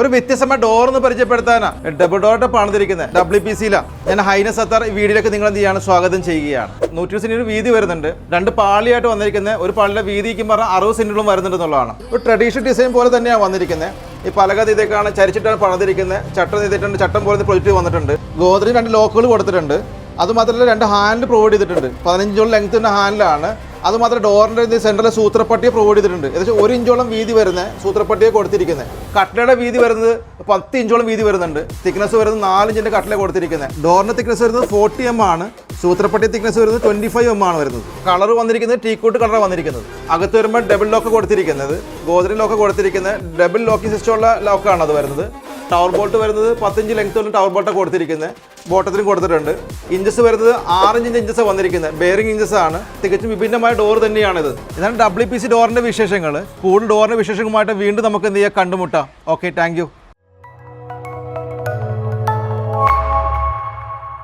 ഒരു വ്യത്യസ്തമായ ഡോർ എന്ന് പരിചയപ്പെടുത്താനാണ് ഡബിൾ ഡോറിന്റെ പണിതിരിക്കുന്നത് ഡബ്ല്യു പി സിയിലാണ് ഞാൻ ഹൈന സത്താർ ഈ വീഡിയോയിലേക്ക് നിങ്ങൾ എന്ത് ചെയ്യാണ്? സ്വാഗതം ചെയ്യുകയാണ്. നൂറ്റി സെന്റിന് ഒരു വീതി വരുന്നുണ്ട്. രണ്ട് പാളിയായിട്ട് വന്നിരിക്കുന്നത് ഒരു പാളിയുടെ വീതിക്കും പറഞ്ഞാൽ അറുപത് സെന്റിലും വരുന്നുണ്ട് എന്നുള്ളതാണ്. ഒരു ട്രഡീഷണൽ ഡിസൈൻ പോലെ തന്നെയാണ് വന്നിരിക്കുന്നത് ഈ പലക ഇതൊക്കെയാണ് ചരിച്ചിട്ടാണ് പണിതിരിക്കുന്നത് ചട്ടം ചെയ്തിട്ടുണ്ട് ചട്ടം പോലെ പ്രൊജക്റ്റ് വന്നിട്ടുണ്ട്. ഗോദ്രേജ് രണ്ട് ലോക്കുകൾ കൊടുത്തിട്ടുണ്ട്. അതുമാത്രമല്ല രണ്ട് ഹാൻഡ് പ്രൊവൈഡ് ചെയ്തിട്ടുണ്ട്. പതിനഞ്ചോളം ലെങ്ത്തിന്റെ ഹാൻഡിലാണ് അതുമാത്രം ഡോറിന്റെ സെൻട്രൽ സൂത്രപ്പട്ടിയെ പ്രൊവൈഡ് ചെയ്തിട്ടുണ്ട്. ഏകദേശം ഒരു ഇഞ്ചോളം വീതി വരുന്ന സൂത്രപ്പട്ടിയെ കൊടുത്തിരിക്കുന്നത്. കട്ടലയുടെ വീതി വരുന്നത് പത്ത് ഇഞ്ചോളം വീതി വരുന്നുണ്ട്. തിക്നെസ് വരുന്നത് നാല് ഇഞ്ചിന്റെ കട്ടല കൊടുത്തിരിക്കുന്നത്. ഡോറിന്റെ തിക്നെസ് വരുന്നത് ഫോർട്ടി എം ആണ്. സൂത്രപ്പട്ടി തിക്നെസ് വരുന്നത് ട്വന്റി ഫൈവ് എം ആണ് വരുന്നത്. കളർ വന്നിരിക്കുന്നത് ടീക്കോട്ട് കളർ വന്നിരിക്കുന്നത്. അകത്ത് വരുമ്പോൾ ഡബിൾ ലോക്ക് കൊടുത്തിരിക്കുന്നത്. ഗോദ്രി ലോക്ക് കൊടുത്തിരിക്കുന്നത്. ഡബിൾ ലോക്കിംഗ് സിസ്റ്റമുള്ള ലോക്കാണ് അത് വരുന്നത്. ടവർ ബോൾട്ട് വരുന്നത് പത്തഞ്ച് ലെങ്ത്തുള്ള ടവർ ബോൾട്ടാണ് കൊടുത്തിരിക്കുന്നത്. ബോട്ടത്തിനും കൊടുത്തിട്ടുണ്ട്. ഇഞ്ചസ് വരുന്നത് ആറിഞ്ചിന്റെ ഇഞ്ചസ് വന്നിരിക്കുന്നത്. ബെയറിംഗ് ഇഞ്ചസ് ആണ് തികച്ചും വിഭിന്നമായ ഡോർ തന്നെയാണിത്. ഇതാണ് ഡബ്ല്യു പി സി ഡോറിന്റെ വിശേഷങ്ങൾ. കൂടുതൽ ഡോറിന്റെ വിശേഷങ്ങളുമായിട്ട് വീണ്ടും നമുക്ക് എന്ത് ചെയ്യാം കണ്ടുമുട്ടാം. Okay thank